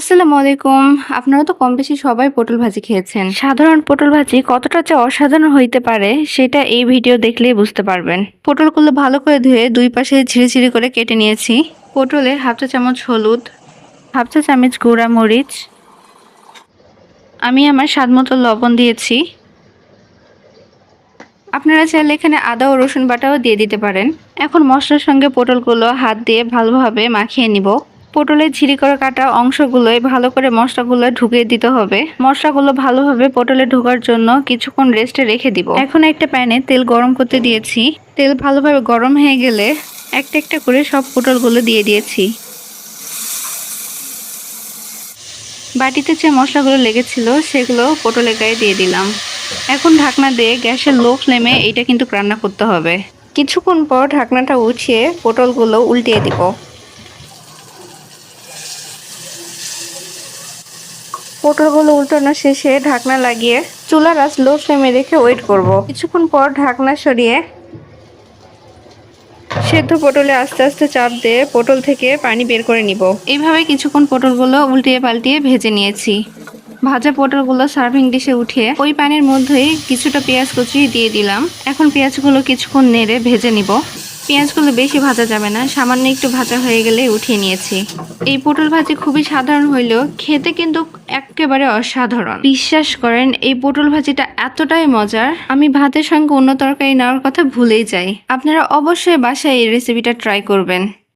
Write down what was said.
আসসালামু আলাইকুম। আপনারা তো কম বেশি সবাই পটল ভাজি খেয়েছেন। সাধারণ পটল ভাজি কতটা যে অসাধারণ হইতে পারে সেটা এই ভিডিও দেখলেই বুঝতে পারবেন। পটলগুলো ভালো করে ধুয়ে দুই পাশে ঝিরি ঝিরি করে কেটে নিয়েছি। পটলে হাফ চা চামচ হলুদ হাফ চা চামচ গুঁড়া মরিচ। আমি আমার স্বাদ মতো লবণ দিয়েছি। আপনারা চাইলে এখানে আদা ও রসুন বাটাও দিয়ে দিতে পারেন। এখন মশলার সঙ্গে পটলগুলো হাত দিয়ে ভালোভাবে মাখিয়ে নিব। পটলের ঝিরি করে কাটা অংশগুলোই ভালো করে মশলাগুলো ঢুকিয়ে দিতে হবে। মশলাগুলো ভালোভাবে পটলে ঢোকার জন্য কিছুক্ষণ রেস্টে রেখে দিব। এখন একটা প্যানে তেল গরম করতে দিয়েছি। তেল ভালোভাবে গরম হয়ে গেলে একটা একটা করে সব পটলগুলো দিয়ে দিয়েছি। বাটিতে যে মশলাগুলো লেগেছিল সেগুলো পটলের গায়ে দিয়ে দিলাম। এখন ঢাকনা দিয়ে গ্যাসের লো ফ্লেমে এইটা কিন্তু রান্না করতে হবে। কিছুক্ষণ পর ঢাকনাটা উঠিয়ে পটলগুলো উল্টিয়ে দিব। পটলগুলো উল্টানো শেষে ঢাকনা লাগিয়ে চুলার আঁচ লো ফ্লেমে রেখে ওয়েট করব। কিছুক্ষণ পর ঢাকনা সরিয়ে সেদ্ধ পটলে আস্তে আস্তে চাপ দিয়ে পটল থেকে পানি বের করে নিব। এইভাবে কিছুক্ষণ পটলগুলো উল্টিয়ে পাল্টিয়ে ভেজে নিয়েছি। ভাজা পটলগুলো সার্ভিং ডিশে উঠিয়ে ওই পানির মধ্যেই কিছুটা পেঁয়াজ কুচি দিয়ে দিলাম। এখন পেঁয়াজগুলো কিছুক্ষণ নেড়ে ভেজে নিব। পেঁয়াজগুলো বেশি ভাজা যাবে না, সামান্য একটু ভাজা হয়ে গেলে উঠিয়ে নিয়েছি। এই পটল ভাজি খুবই সাধারণ হইলেও খেতে কিন্তু একেবারে অসাধারণ। বিশ্বাস করেন, এই পটল ভাজিটা এতটাই মজার, আমি ভাতের সঙ্গে অন্য তরকারি নেওয়ার কথা ভুলেই যাই। আপনারা অবশ্যই বাসায় এই রেসিপিটা ট্রাই করবেন।